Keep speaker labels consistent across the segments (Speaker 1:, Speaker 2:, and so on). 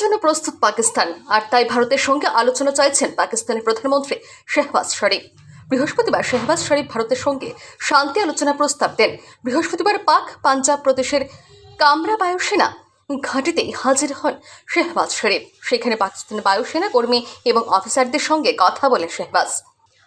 Speaker 1: জন্য প্রস্তুত পাকিস্তান। আর তাই ভারতের সঙ্গে আলোচনা চাইছেন পাকিস্তানের প্রধানমন্ত্রী শেহবাজ শরীফ। বৃহস্পতিবার শেহবাজ শরীফ ভারতের সঙ্গে শান্তি আলোচনা প্রস্তাব দেন। বৃহস্পতিবার পাক পাঞ্জাব প্রদেশের কামরা বায়ুসেনা ঘাঁটিতেই হাজির হন শেহবাজ শরীফ। সেখানে পাকিস্তানের বায়ুসেনা কর্মী এবং অফিসারদের সঙ্গে কথা বলেন শেহবাজ।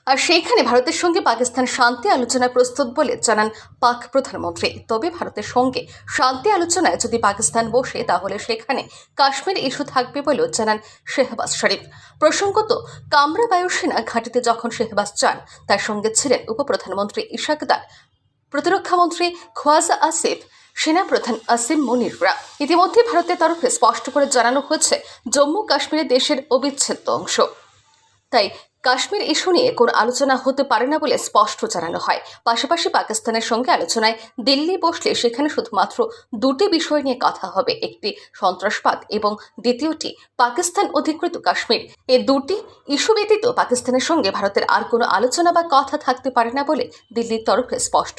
Speaker 1: আর সেইখানে ভারতের সঙ্গে পাকিস্তান শান্তি আলোচনায় প্রস্তুত বলে জানান পাক প্রধানমন্ত্রী। তবে ভারতের সঙ্গে শান্তি আলোচনায় যদি পাকিস্তান বসে, তাহলে সেখানে কাশ্মীর ইস্যু থাকবে বলেও জানান শেহবাজ শরীফ। প্রসঙ্গত, কামরা বায়ুসেনা ঘাঁটিতে যখন শেহবাজ চান তার সঙ্গে ছিলেন উপপ্রধানমন্ত্রী ইশাকদার প্রতিরক্ষামন্ত্রী খোয়াজা আসিফ, সেনাপ্রধান আসিম মনিররা। ইতিমধ্যে ভারতের তরফে স্পষ্ট করে জানানো হয়েছে, জম্মু কাশ্মীরে দেশের অবিচ্ছেদ্য অংশ। তাই কাশ্মীর ইস্যু নিয়ে কোনো আলোচনা হতে পারে না বলে স্পষ্ট জানানো হয়। পাশাপাশি পাকিস্তানের সঙ্গে আলোচনায় দিল্লি বসলে সেখানে শুধুমাত্র দুটি বিষয় নিয়ে কথা হবে, একটি সন্ত্রাসবাদ এবং দ্বিতীয়টি পাকিস্তান অধিকৃত কাশ্মীর। এ দুটি ইস্যু ব্যতীত পাকিস্তানের সঙ্গে ভারতের আর কোনো আলোচনা বা কথা থাকতে পারে না বলে দিল্লির তরফে স্পষ্ট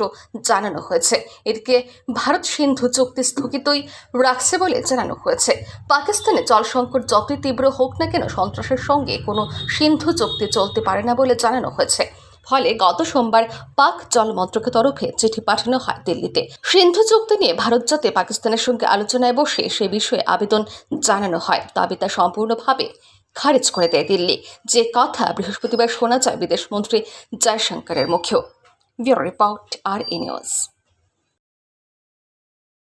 Speaker 1: জানানো হয়েছে। এদিকে ভারত সিন্ধু চুক্তি স্থগিতই রাখছে বলে জানানো হয়েছে। পাকিস্তানে জল সংকট যতই তীব্র হোক না কেন সন্ত্রাসের সঙ্গে কোনো সিন্ধু চুক্তি চলতে পারে না বলে জানানো হয়েছে। ফলে গত সোমবার পাক জল মন্ত্রকের তরফে চিঠি পাঠানো হয় দিল্লিতে। সিন্ধু চুক্তি নিয়ে ভারত যাতে পাকিস্তানের সঙ্গে আলোচনায় বসে সে বিষয়ে আবেদন জানানো হয়। তবে তা সম্পূর্ণভাবে খারিজ করে দেয় দিল্লি। যে কথা বৃহস্পতিবার শোনা যায় বিদেশমন্ত্রী জয়শঙ্করের মুখেও। Bureau report R E news.